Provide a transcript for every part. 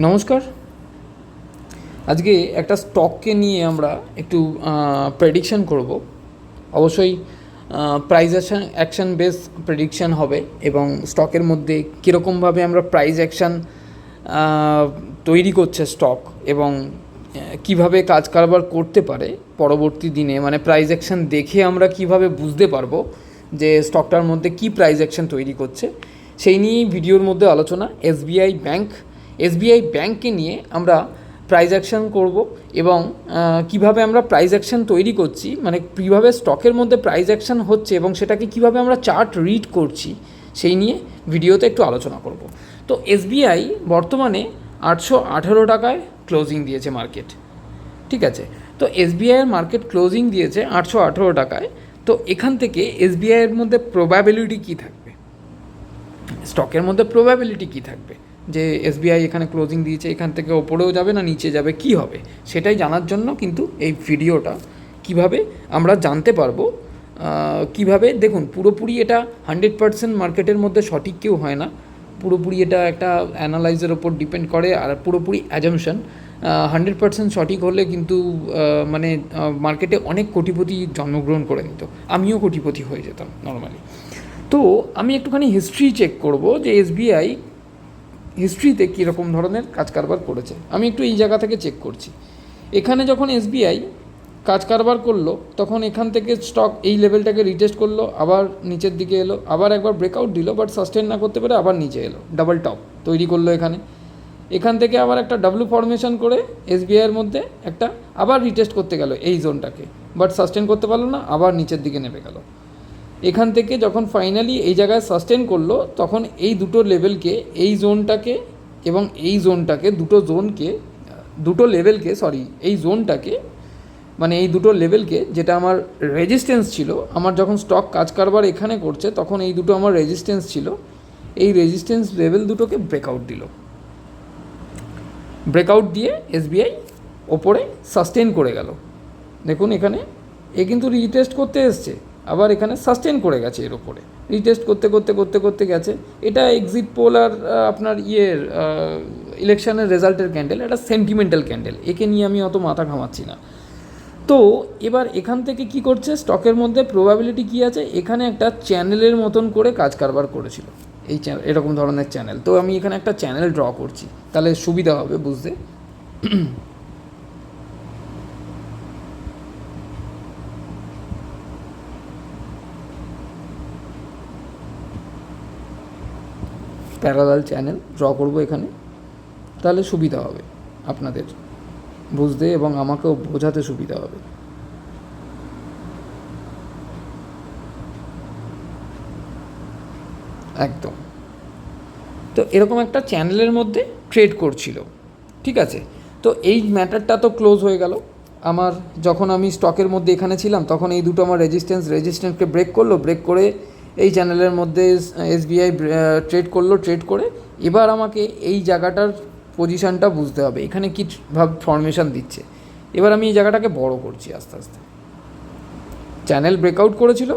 নমস্কার। আজকে একটা স্টককে নিয়ে আমরা একটু প্রেডিকশন করব। অবশ্যই price action action base prediction হবে এবং স্টকের মধ্যে কীরকমভাবে আমরা প্রাইজ অ্যাকশন তৈরি করছে স্টক এবং কীভাবে কাজ কারবার করতে পারে পরবর্তী দিনে। মানে প্রাইজ অ্যাকশন দেখে আমরা কীভাবে বুঝতে পারব যে স্টকটার মধ্যে কি প্রাইজ অ্যাকশন তৈরি করছে। সেই নিয়েই ভিডিওর মধ্যে আলোচনা। এসবিআই ব্যাংক এসবিআই ব্যাংককে নিয়ে আমরা প্রাইস অ্যাকশন করব এবং কীভাবে আমরা প্রাইস অ্যাকশন তৈরি করছি মানে কীভাবে স্টকের মধ্যে প্রাইস অ্যাকশন হচ্ছে এবং সেটাকে কীভাবে আমরা চার্ট রিড করছি, সেই নিয়ে ভিডিওতে একটু আলোচনা করব। তো এসবিআই বর্তমানে আটশো আঠারো টাকায় ক্লোজিং দিয়েছে মার্কেট ঠিক আছে? তো এসবিআইয়ের মার্কেট ক্লোজিং দিয়েছে আটশো আঠেরো টাকায়, তো এখান থেকে এসবিআইয়ের মধ্যে প্রবাবিলিটি কী থাকবে? স্টকের মধ্যে প্রবাবিলিটি কী থাকবে? যে এসবিআই এখানে ক্লোজিং দিয়েছে, এখান থেকে ওপরেও যাবে না নিচে যাবে, কি হবে? সেটাই জানার জন্য কিন্তু এই ভিডিওটা। কীভাবে আমরা জানতে পারব? কীভাবে? দেখুন, পুরোপুরি এটা হান্ড্রেড পার্সেন্ট মার্কেটের মধ্যে সঠিক কেউ হয় না। পুরোপুরি এটা একটা অ্যানালাইজের ওপর ডিপেন্ড করে আর পুরোপুরি অ্যাজামশন হান্ড্রেড পার্সেন্ট সঠিক হলে কিন্তু মানে মার্কেটে অনেক কোটিপতি জন্মগ্রহণ করে নিত। আমিও কোটিপতি হয়ে যেতাম নর্মালি তো আমি একটুখানি হিস্ট্রি চেক করব যে এসবিআই হিস্ট্রিতে কীরকম ধরনের কাজ কারবার করেছে। আমি একটু এই জায়গা থেকে চেক করছি। এখানে যখন এসবিআই কাজ কারবার করল, তখন এখান থেকে স্টক এই লেভেলটাকে রিটেস্ট করল, আবার নিচের দিকে এলো, আবার একবার ব্রেকআউট দিল বাট সাস্টেন না করতে পেরে আবার নিচে এলো ডাবল টপ তৈরি করল এখানে। এখান থেকে আবার একটা ডাব্লু ফরমেশন করে এসবিআইয়ের মধ্যে একটা আবার রিটেস্ট করতে গেল এই জোনটাকে বাট সাস্টেন করতে পারল না, আবার নিচের দিকে নেমে গেল। এখান থেকে যখন ফাইনালি এই জায়গায় সাস্টেন করল, তখন এই দুটো লেভেলকে এই জোনটাকে এবং এই জোনটাকে দুটো জোনকে দুটো লেভেলকে সরি এই জোনটাকে মানে এই দুটো লেভেলকে যেটা আমার রেজিস্ট্যান্স ছিল, আমার যখন স্টক কাজ কারবার এখানে করছে, তখন এই দুটো আমার রেজিস্ট্যান্স ছিল, এই রেজিস্ট্যান্স লেভেল দুটোকে ব্রেকআউট দিল। ব্রেকআউট দিয়ে এসবিআই ওপরে সাস্টেন করে গেল। দেখুন এখানে, এ কিন্তু রিটেস্ট করতে এসছে। আবার এখানে সাস্টেন করে গেছে এর ওপরে রিটেস্ট করতে করতে করতে করতে গেছে। এটা এক্সিট পোল আর আপনার ইয়ের ইলেকশনের রেজাল্টের ক্যান্ডেল এটা সেন্টিমেন্টাল ক্যান্ডেল একে নিয়ে আমি অত মাথা ঘামাচ্ছি না। তো, এবার এখান থেকে কি করছে? স্টকের মধ্যে প্রবাবিলিটি কি আছে? এখানে একটা চ্যানেলের মতন করে কাজ কারবার করেছিল। এই চ্যানেল এরকম ধরনের চ্যানেল তো আমি এখানে একটা চ্যানেল ড্র করছি। তাহলে সুবিধা হবে বুঝতে। প্যারালাল চ্যানেল ড্র করব এখানে, তাহলে সুবিধা হবে আপনাদের, বুঝতে এবং আমাকেও বোঝাতে সুবিধা হবে। একদম। তো এরকম একটা চ্যানেলের মধ্যে ট্রেড করছিল, ঠিক আছে? তো এই ম্যাটারটা তো ক্লোজ হয়ে গেল। আমার, যখন আমি স্টকের মধ্যে এখানে ছিলাম, তখন এই দুটো আমার রেজিস্ট্যান্স রেজিস্ট্যান্সকে ব্রেক করল ব্রেক করে এই চ্যানেলের মধ্যে এসবিআই ট্রেড করল ট্রেড করে এবার আমাকে এই জায়গাটার পজিশনটা বুঝতে হবে। এখানে কী ভাব ফরমেশন দিচ্ছে? এবার আমি এই জায়গাটাকে বড় করছি আস্তে আস্তে। চ্যানেল ব্রেকআউট করেছিল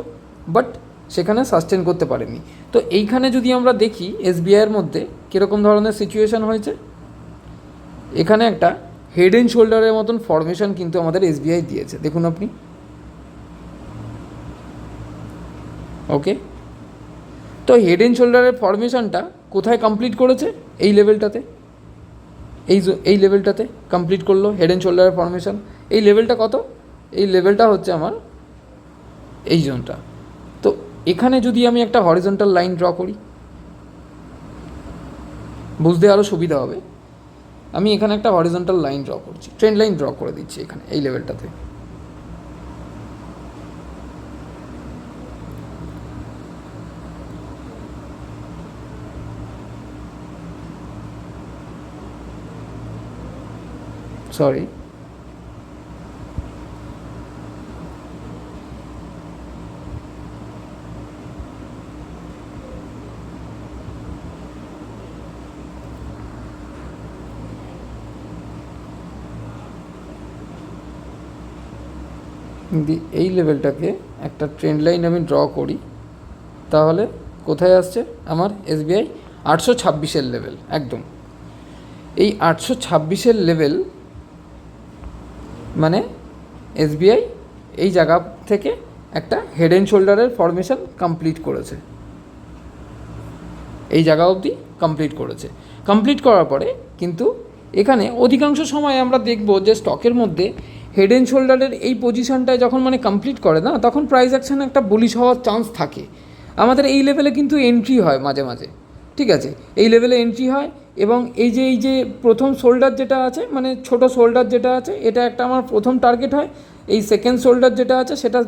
বাট সেখানে সাস্টেন করতে পারেনি। তো এইখানে যদি আমরা দেখি এসবিআইয়ের মধ্যে কীরকম ধরনের সিচুয়েশন হয়েছে? এখানে একটা হেড অ্যান্ড শোল্ডারের মতন ফরমেশন কিন্তু আমাদের এসবিআই দিয়েছে। দেখুন আপনি। ওকে তো হেড অ্যান্ড শোল্ডারের ফরমেশনটা কোথায় কমপ্লিট করেছে? এই লেভেলটাতে এই এই লেভেলটাতে কমপ্লিট করল হেড অ্যান্ড শোল্ডারের ফরমেশন এই লেভেলটা কত? এই লেভেলটা হচ্ছে আমার এই জোনটা তো এখানে যদি আমি একটা হরিজন্টাল লাইন ড্র করি, বুঝতে আরও সুবিধা হবে। আমি এখানে একটা হরিজন্টাল লাইন ড্র করছি ট্রেন লাইন ড্র করে দিচ্ছি এখানে, এই লেভেলটাতে সরি এই লেভেলটাকে একটা ট্রেন্ড লাইন আমি ড্র করি। তাহলে কোথায় আসছে? আমার এসবিআই আটশো ছাব্বিশের লেভেল একদম। এই আটশো ছাব্বিশের লেভেল মানে এসবিআই এই জায়গা থেকে একটা হেড অ্যান্ড শোল্ডারের ফরমেশন কমপ্লিট করেছে। এই জায়গা অবধি কমপ্লিট করেছে। কমপ্লিট করার পরে কিন্তু এখানে অধিকাংশ সময় আমরা দেখব যে স্টকের মধ্যে হেড অ্যান্ড শোল্ডারের এই পজিশনটায় যখন মানে কমপ্লিট করে না, তখন প্রাইস অ্যাকশন একটা বুলিশ হওয়ার চান্স থাকে। আমাদের এই লেভেলে কিন্তু এন্ট্রি হয় মাঝে মাঝে। ঠিক আছে? এই লেভেলে এন্ট্রি হয় এবং এই যে এই যে প্রথম শোল্ডার যেটা আছে মানে ছোট শোল্ডার যেটা আছে, এটা একটা আমার প্রথম টার্গেট হয়। এই সেকেন্ড শোল্ডার যেটা আছে, সেটা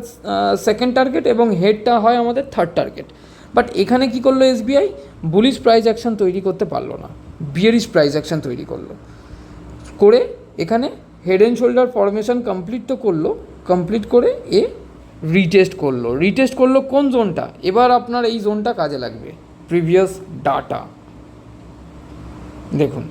সেকেন্ড টার্গেট এবং হেডটা হয় আমাদের থার্ড টার্গেট বাট এখানে কি করল এসবিআই বুলিশ প্রাইজ অ্যাকশন তৈরি করতে পারল না। বিয়ারিশ প্রাইজ অ্যাকশন তৈরি করল। করে এখানে head and shoulder formation complete তো করল। কমপ্লিট করে এ রিটেস্ট করল। রিটেস্ট করল কোন জোনটা এবার আপনার এই জোনটা কাজে লাগবে। প্রিভিয়াস ডাটা দেখুন।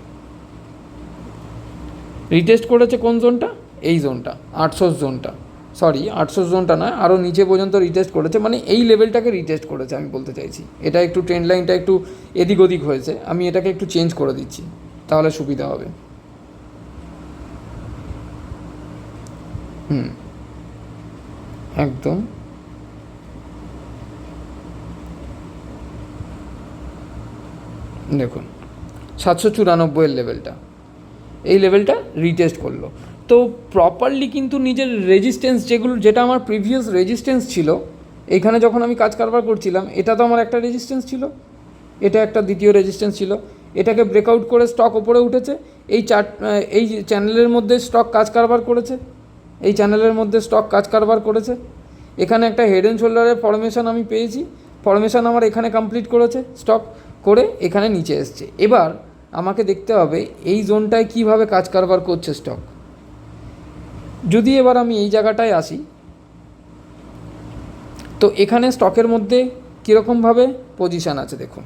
রিটেস্ট করেছে কোন জোনটা? এই জোনটা আটশো জোনটা। সরি আটশো জোনটা নয় আরও নিচে পর্যন্ত রিটেস্ট করেছে মানে এই লেভেলটাকে রিটেস্ট করেছে আমি বলতে চাইছি। এটা একটু ট্রেন্ড লাইনটা একটু এদিক ওদিক হয়েছে, আমি এটাকে একটু চেঞ্জ করে দিচ্ছি, তাহলে সুবিধা হবে। হুম, একদম। দেখুন সাতশো চুরানব্বইয়ের লেভেলটা এই লেভেলটা রিটেস্ট করল। তো প্রপারলি কিন্তু নিজের রেজিস্ট্যান্স যেগুলো, যেটা আমার প্রিভিয়াস রেজিস্ট্যান্স ছিল, এখানে যখন আমি কাজ কারবার করছিলাম, এটা তো আমার একটা রেজিস্ট্যান্স ছিল। এটা একটা দ্বিতীয় রেজিস্ট্যান্স ছিল। এটাকে ব্রেকআউট করে স্টক ওপরে উঠেছে। এই চার এই চ্যানেলের মধ্যে স্টক কাজ কারবার করেছে। এই চ্যানেলের মধ্যে স্টক কাজ কারবার করেছে। এখানে একটা হেড অ্যান্ড শোল্ডারের ফরমেশন আমি পেয়েছি। ফরমেশন আমার এখানে কমপ্লিট করেছে স্টক করে এখানে নিচে এসছে। এবার আমাকে দেখতে হবে এই জোনটায় কীভাবে কাজ কারবার করছে স্টক যদি এবার আমি এই জায়গাটায় আসি, তো এখানে স্টকের মধ্যে কীরকমভাবে পজিশান আছে দেখুন।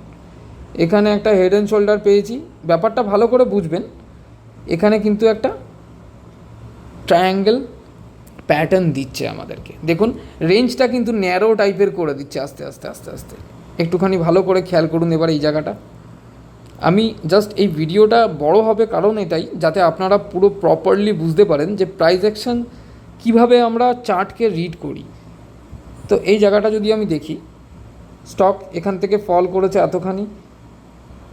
এখানে একটা হেড অ্যান্ড শোল্ডার পেয়েছি, ব্যাপারটা ভালো করে বুঝবেন। এখানে কিন্তু একটা ট্রায়াঙ্গেল প্যাটার্ন দিচ্ছে আমাদেরকে। দেখুন রেঞ্জটা কিন্তু ন্যারো টাইপের করে দিচ্ছে আস্তে আস্তে আস্তে আস্তে। একটুখানি ভালো করে খেয়াল করুন এবার এই জায়গাটা। আমি জাস্ট এই ভিডিওটা বড় হবে কারণ এটাই যাতে আপনারা পুরো প্রপারলি বুঝতে পারেন যে প্রাইস অ্যাকশন কীভাবে আমরা চার্টকে রিড করি। তো এই জায়গাটা যদি আমি দেখি স্টক এখান থেকে ফল করেছে এতখানি,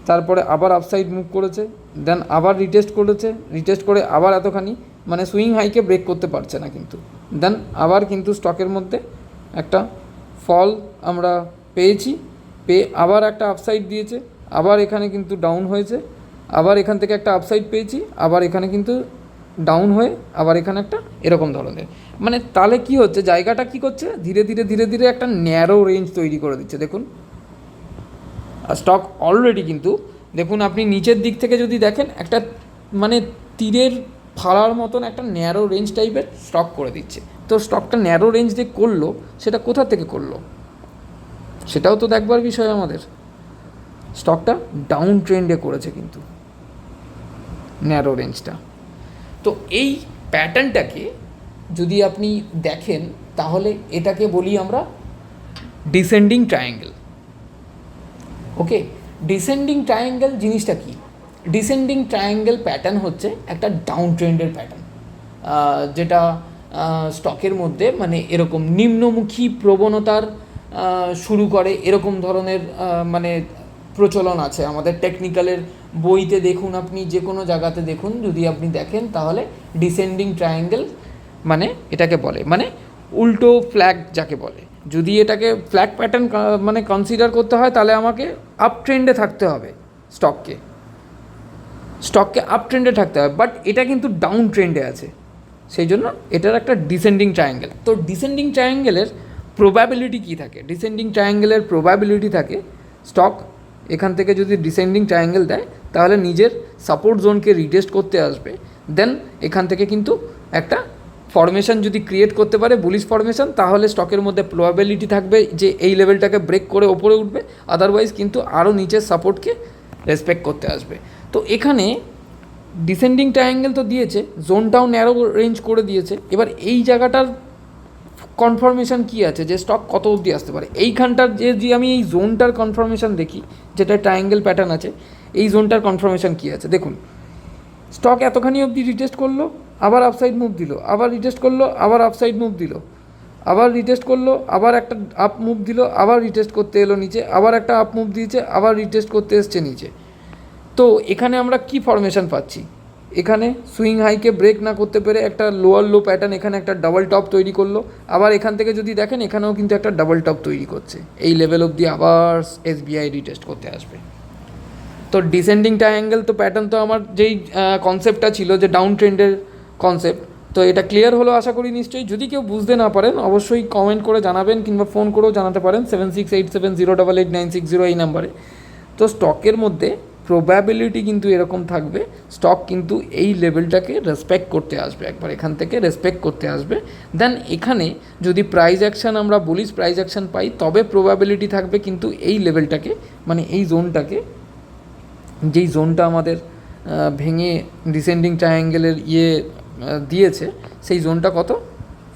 তারপরে আবার আপসাইড মুভ করেছে দেন আবার রিটেস্ট করেছে রিটেস্ট করে আবার এতখানি মানে সুইং হাইকে ব্রেক করতে পারছে না কিন্তু। দেন আবার কিন্তু স্টকের মধ্যে একটা ফল আমরা পেয়েছি, পেয়ে আবার একটা আপসাইড দিয়েছে। আবার এখানে কিন্তু ডাউন হয়েছে, আবার এখান থেকে একটা আপসাইড পেয়েছি, আবার এখানে কিন্তু ডাউন হয়ে আবার এখানে একটা এরকম ধরনের। মানে তাহলে কি হচ্ছে, জায়গাটা কি করছে? ধীরে ধীরে ধীরে ধীরে একটা ন্যারো রেঞ্জ তৈরি করে দিচ্ছে, দেখুন। আর স্টক অলরেডি কিন্তু, দেখুন আপনি নিচের দিক থেকে যদি দেখেন, একটা মানে তীরের ফাড়ার মতন একটা ন্যারো রেঞ্জ টাইপের স্টক করে দিচ্ছে। তো স্টকটা ন্যারো রেঞ্জ দিয়ে করল, সেটা কোথা থেকে করল? সেটাও তো দেখবার বিষয় আমাদের। স্টকটা ডাউন ট্রেন্ডে করেছে কিন্তু ন্যারো রেঞ্জটা তো এই প্যাটার্নটাকে যদি আপনি দেখেন, তাহলে এটাকে বলি আমরা descending triangle okay descending triangle জিনিসটা কি? ডিসেন্ডিং ট্রায়াঙ্গেল প্যাটার্ন হচ্ছে একটা ডাউন ট্রেন্ডের প্যাটার্ন যেটা স্টকের মধ্যে মানে এরকম নিম্নমুখী প্রবণতার শুরু করে এরকম ধরনের মানে প্রচলন আছে। আমাদের টেকনিক্যালের বইতে দেখুন আপনি যে কোনো জায়গাতে দেখুন, যদি আপনি দেখেন, তাহলে ডিসেন্ডিং ট্রায়াঙ্গেল মানে এটাকে বলে মানে উল্টো ফ্ল্যাগ যাকে বলে। যদি এটাকে ফ্ল্যাগ প্যাটার্ন মানে কনসিডার করতে হয়, তাহলে আমাকে আপ ট্রেন্ডে থাকতে হবে স্টককে স্টককে আপ ট্রেন্ডে থাকতে হবে বাট এটা কিন্তু ডাউন ট্রেন্ডে আছে। সেই জন্য এটার একটা ডিসেন্ডিং ট্রায়াঙ্গেল তো ডিসেন্ডিং ট্রায়াঙ্গেলের প্রবাবিলিটি কী থাকে? ডিসেন্ডিং ট্রায়াঙ্গেলের প্রবাবিলিটি থাকে স্টক এখান থেকে যদি ডিসেন্ডিং ট্রায়াঙ্গেল দেয়, তাহলে নিজের সাপোর্ট জোনকে রিটেস্ট করতে আসবে। দেন এখান থেকে কিন্তু একটা ফরমেশন যদি ক্রিয়েট করতে পারে বুলিশ ফরমেশন তাহলে স্টকের মধ্যে প্রবাবিলিটি থাকবে যে এই লেভেলটাকে ব্রেক করে ওপরে উঠবে। আদারওয়াইজ কিন্তু আরও নিচের সাপোর্টকে রেসপেক্ট করতে আসবে। তো এখানে ডিসেন্ডিং ট্রায়াঙ্গেল তো দিয়েছে জোনটাও ন্যারো রেঞ্জ করে দিয়েছে। এবার এই জায়গাটার কনফার্মেশন কী আছে? যে স্টক কত অবধি আসতে পারে? এইখানটার যে যে আমি এই জোনটার কনফার্মেশন দেখি, যেটা ট্রায়াঙ্গেল প্যাটার্ন আছে, এই জোনটার কনফার্মেশন কী আছে? দেখুন স্টক এতখানি অবধি রিটেস্ট করল, আবার আপসাইড মুভ দিল, আবার রিটেস্ট করল, আবার আপসাইড মুভ দিল, আবার রিটেস্ট করল, আবার একটা আপ মুভ দিল, আবার রিটেস্ট করতে এলো নিচে, আবার একটা আপ মুভ দিয়েছে, আবার রিটেস্ট করতে এসছে নিচে। তো এখানে আমরা কি ফরমেশন পাচ্ছি? এখানে সুইং হাইকে ব্রেক না করতে পেরে একটা লোয়ার লো প্যাটার্ন, এখানে একটা ডাবল টপ তৈরি করল। আবার এখান থেকে যদি দেখেন, এখানেও কিন্তু একটা ডাবল টপ তৈরি করছে। এই লেভেল অবধি আবার এসবিআই রিটেস্ট করতে আসবে। তো ডিসেন্ডিং ট্রায়াঙ্গেল তো প্যাটার্ন তো আমার যেই কনসেপ্টটা ছিল যে ডাউন ট্রেন্ডের কনসেপ্ট তো এটা ক্লিয়ার হলো আশা করি নিশ্চয়ই। যদি কেউ বুঝতে না পারেন, অবশ্যই কমেন্ট করে জানাবেন কিংবা ফোন করেও জানাতে পারেন। Seven six eight seven zero double eight nine six zero এই নাম্বারে তো স্টকের মধ্যে প্রবাবিলিটি কিন্তু এরকম থাকবে স্টক কিন্তু এই লেভেলটাকে রেসপেক্ট করতে আসবে, একবার এখান থেকে রেসপেক্ট করতে আসবে। দেন এখানে যদি প্রাইজ অ্যাকশন আমরা বলিস প্রাইজ অ্যাকশন পাই, তবে প্রবাবিলিটি থাকবে কিন্তু এই লেভেলটাকে মানে এই জোনটাকে যেই জোনটা আমাদের ভেঙে ডিসেন্ডিং ট্রায়াঙ্গেলের ইয়ে দিয়েছে, সেই জোনটা কত?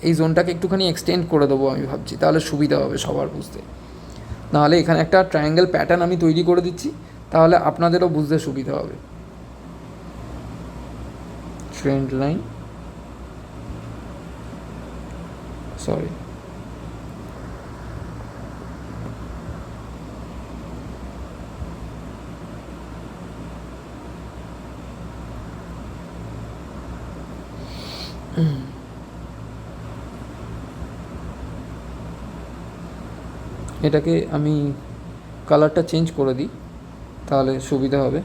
এই জোনটাকে একটুখানি এক্সটেন্ড করে দেবো আমি ভাবছি, তাহলে সুবিধা হবে সবার বুঝতে। নাহলে এখানে একটা ট্রায়াঙ্গেল প্যাটার্ন আমি তৈরি করে দিচ্ছি। তাহলে আপনাদেরও বুঝতে সুবিধা হবে। ট্রেন্ড লাইন সরি এটাকে আমি কালারটা চেঞ্জ করে দিই। তাহলে সুবিধা হবে।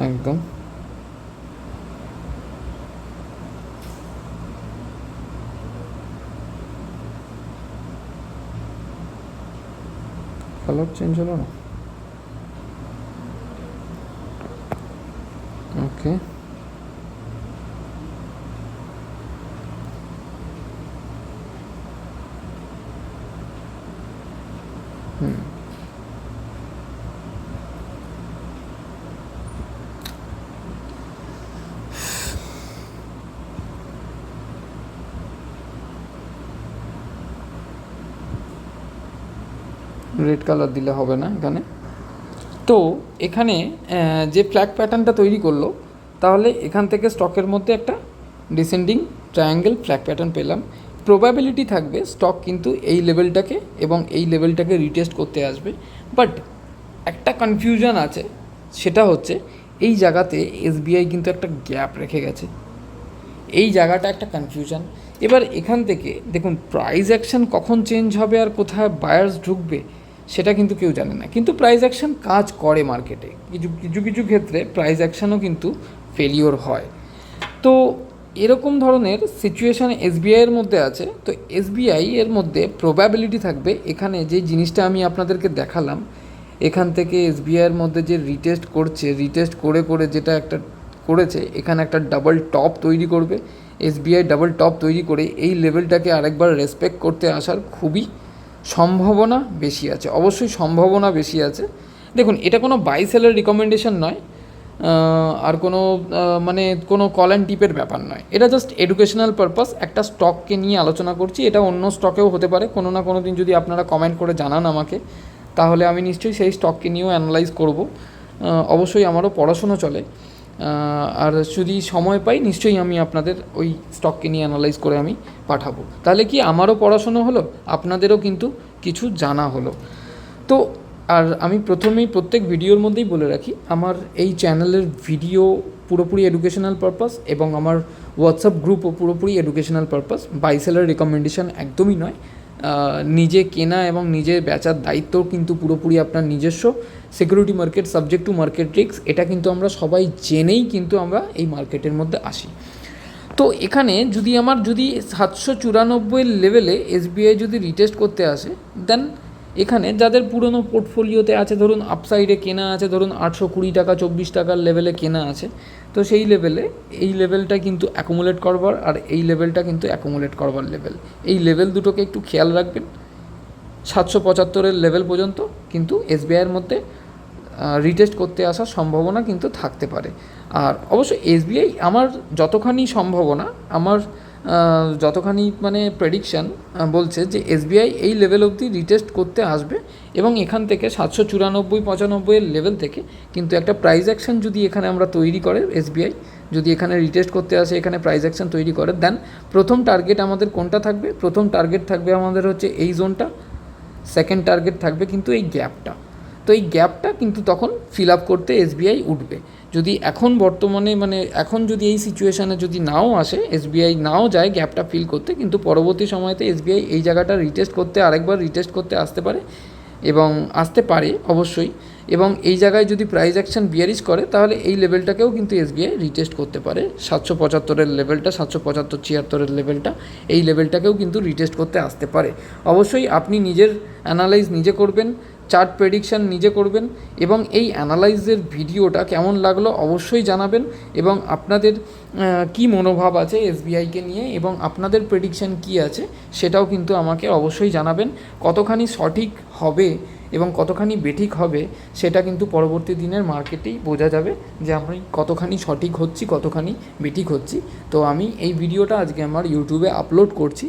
একদম। কালার চেঞ্জ হলো না? ওকে। রেড কালার দিলে হবে না এখানে। তো এখানে যে ফ্ল্যাগ প্যাটার্নটা তৈরি করল, তাহলে এখান থেকে স্টকের মধ্যে একটা ডিসেন্ডিং ট্রায়াঙ্গেল ফ্ল্যাগ প্যাটার্ন পেলাম। প্রবাবিলিটি থাকবে স্টক কিন্তু এই লেভেলটাকে এবং এই লেভেলটাকে রিটেস্ট করতে আসবে। বাট একটা কনফিউশন আছে, সেটা হচ্ছে এই জায়গাতে এসবিআই কিন্তু একটা গ্যাপ রেখে গেছে। এই জায়গাটা একটা কনফিউশন এবার এখান থেকে, দেখুন প্রাইস অ্যাকশন কখন চেঞ্জ হবে আর কোথায় বায়ার্স ঢুকবে সেটা কিন্তু কেউ জানে না। কিন্তু প্রাইস অ্যাকশন কাজ করে মার্কেটে কিছু কিছু কিছু ক্ষেত্রে প্রাইস অ্যাকশনও কিন্তু ফেলিওর হয়। তো এরকম ধরনের সিচুয়েশান এসবিআইয়ের মধ্যে আছে। তো এসবিআই এর মধ্যে প্রবাবিলিটি থাকবে। এখানে যে জিনিসটা আমি আপনাদেরকে দেখালাম, এখান থেকে এসবিআইয়ের মধ্যে যে রিটেস্ট করছে রিটেস্ট করে করে যেটা একটা করেছে, এখানে একটা ডাবল টপ তৈরি করবে। এসবিআই ডাবল টপ তৈরি করে এই লেভেলটাকে আরেকবার রেসপেক্ট করতে আসার খুবই সম্ভাবনা বেশি আছে, অবশ্যই সম্ভাবনা বেশি আছে। দেখুন, এটা কোনো বাই সেলের রিকমেন্ডেশন নয় আর কোনো মানে কোনো কল অ্যান্ড টিপের ব্যাপার নয়। এটা জাস্ট এডুকেশনাল পারপাস একটা স্টককে নিয়ে আলোচনা করছি। এটা অন্য স্টকেও হতে পারে, কোনো না কোনো দিন যদি আপনারা কমেন্ট করে জানান আমাকে, তাহলে আমি নিশ্চয়ই সেই স্টককে নিয়েও অ্যানালাইজ করব। অবশ্যই আমারও পড়াশুনো চলে। আর যদি সময় পাই, নিশ্চয়ই আমি আপনাদের ওই স্টককে নিয়ে অ্যানালাইজ করে আমি পাঠাবো। তাহলে কি আমারও পড়াশুনো হলো? আপনাদেরও কিন্তু কিছু জানা হলো। তো, আর আমি প্রথমেই প্রত্যেক ভিডিওর মধ্যেই বলে রাখি, আমার এই চ্যানেলের ভিডিও পুরোপুরি এডুকেশনাল পারপাস এবং আমার হোয়াটসঅ্যাপ গ্রুপও পুরোপুরি এডুকেশনাল পারপাস বাইসেলের রেকমেন্ডেশন একদমই নয়। নিজে কেনা এবং নিজে বেচার দায়িত্ব কিন্তু পুরোপুরি আপনার নিজস্ব। Security market subject to market রিক্স এটা কিন্তু আমরা সবাই জেনেই কিন্তু আমরা এই মার্কেটের মধ্যে আসি। তো এখানে যদি আমার যদি সাতশো চুরানব্বই লেভেলে এসবিআই যদি রিটেস্ট করতে আসে দেন এখানে যাদের পুরনো পোর্টফোলিওতে আছে, ধরুন আপসাইডে কেনা আছে, ধরুন আটশো কুড়ি টাকা, চব্বিশ টাকার লেভেলে কেনা আছে, তো সেই লেভেলে এই লেভেলটা কিন্তু অ্যাকুমুলেট করবার আর এই লেভেলটা কিন্তু অ্যাকুমুলেট করবার লেভেল এই লেভেল দুটোকে একটু খেয়াল রাখবেন। সাতশো পঁচাত্তরের লেভেল পর্যন্ত কিন্তু এসবিআইয়ের মধ্যে রিটেস্ট করতে আসার সম্ভাবনা কিন্তু থাকতে পারে। আর অবশ্য এসবিআই আমার যতখানি সম্ভাবনা, আমার যতখানি মানে প্রেডিকশান বলছে যে এসবিআই এই লেভেল অবধি রিটেস্ট করতে আসবে এবং এখান থেকে সাতশো চুরানব্বই পঁচানব্বইয়ের লেভেল থেকে কিন্তু একটা প্রাইজ অ্যাকশন যদি এখানে আমরা তৈরি করে এসবিআই যদি এখানে রিটেস্ট করতে আসে, এখানে প্রাইজ অ্যাকশন তৈরি করে দেন প্রথম টার্গেট আমাদের কোনটা থাকবে? প্রথম টার্গেট থাকবে আমাদের হচ্ছে এই জোনটা সেকেন্ড টার্গেট থাকবে কিন্তু এই গ্যাপটা তো এই গ্যাপটা কিন্তু তখন ফিল আপ করতে এসবিআই উঠবে। যদি এখন বর্তমানে মানে এখন যদি এই সিচুয়েশানে যদি নাও আসে এসবিআই নাও যায় গ্যাপটা ফিল করতে, কিন্তু পরবর্তী সময়তে এসবিআই এই জায়গাটা রিটেস্ট করতে, আরেকবার রিটেস্ট করতে আসতে পারে এবং আসতে পারে অবশ্যই। এবং এই জায়গায় যদি প্রাইস অ্যাকশন বিয়ারিশ করে, তাহলে এই লেভেলটাকেও কিন্তু এসবিআই রিটেস্ট করতে পারে। সাতশো পঁচাত্তরের লেভেলটা সাতশো পঁচাত্তর ছিয়াত্তরের লেভেলটা এই লেভেলটাকেও কিন্তু রিটেস্ট করতে আসতে পারে। অবশ্যই আপনি নিজের অ্যানালাইজ নিজে করবেন চার্ট প্রেডিকশান নিজে করবেন এবং এই অ্যানালাইজের ভিডিওটা কেমন লাগল অবশ্যই জানাবেন এবং আপনাদের কি মনোভাব আছে এসবিআইকে নিয়ে এবং আপনাদের প্রেডিকশান কি আছে সেটাও কিন্তু আমাকে অবশ্যই জানাবেন। কতখানি সঠিক হবে এবং কতখানি বেঠিক হবে সেটা কিন্তু পরবর্তী দিনের মার্কেটেই বোঝা যাবে যে আমি কতখানি সঠিক হচ্ছি, কতখানি বেঠিক হচ্ছি। তো আমি এই ভিডিওটা আজকে আমার ইউটিউবে আপলোড করছি।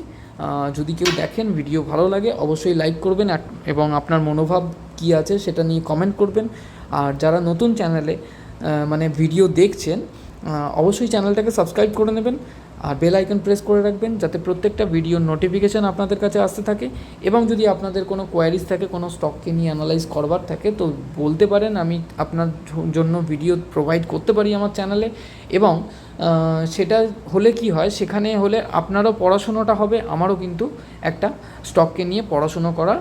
যদি কেউ দেখেন ভিডিও ভালো লাগে, অবশ্যই লাইক করবেন এবং আপনার মনোভাব কি আছে সেটা নিয়ে কমেন্ট করবেন। আর যারা নতুন চ্যানেলে মানে ভিডিও দেখছেন অবশ্যই চ্যানেলটাকে সাবস্ক্রাইব করে নেবেন। আর বেল আইকন প্রেস করে রাখবেন যাতে প্রত্যেকটা ভিডিওর নোটিফিকেশান আপনাদের কাছে আসতে থাকে এবং যদি আপনাদের কোনো কোয়ারিজ থাকে, কোনো স্টককে নিয়ে অ্যানালাইজ করবার থাকে, তো বলতে পারেন আমি আপনার জন্য ভিডিও প্রোভাইড করতে পারি আমার চ্যানেলে এবং সেটা হলে কি হয়, সেখানে হলে আপনারও পড়াশুনোটা হবে, আমারও কিন্তু একটা স্টককে নিয়ে পড়াশুনো করার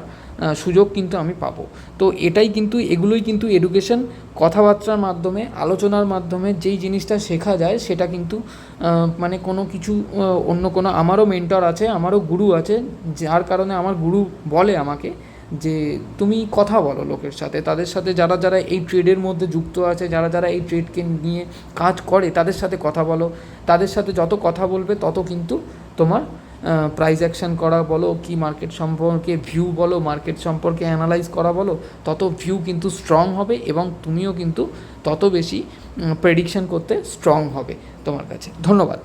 সুযোগ কিন্তু আমি পাবো। তো এটাই কিন্তু, এগুলোই কিন্তু এডুকেশন কথাবার্তার মাধ্যমে, আলোচনার মাধ্যমে যেই জিনিসটা শেখা যায় সেটা কিন্তু মানে কোনো কিছু অন্য কোনো, আমারও মেন্টর আছে, আমারও গুরু আছে, যার কারণে আমার গুরু বলে আমাকে যে তুমি কথা বলো লোকের সাথে। তাদের সাথে যারা যারা এই ট্রেডের মধ্যে যুক্ত আছে, যারা যারা এই ট্রেডকে নিয়ে কাজ করে, তাদের সাথে কথা বলো। তাদের সাথে যত কথা বলবে, তত কিন্তু তোমার প্রাইস অ্যাকশন করা বলো, কি মার্কেট সম্পর্কে ভিউ বলো মার্কেট সম্পর্কে অ্যানালাইজ করা বলো, তত ভিউ কিন্তু স্ট্রং হবে এবং তুমিও কিন্তু তত বেশি প্রেডিকশন করতে স্ট্রং হবে তোমার কাছে। ধন্যবাদ।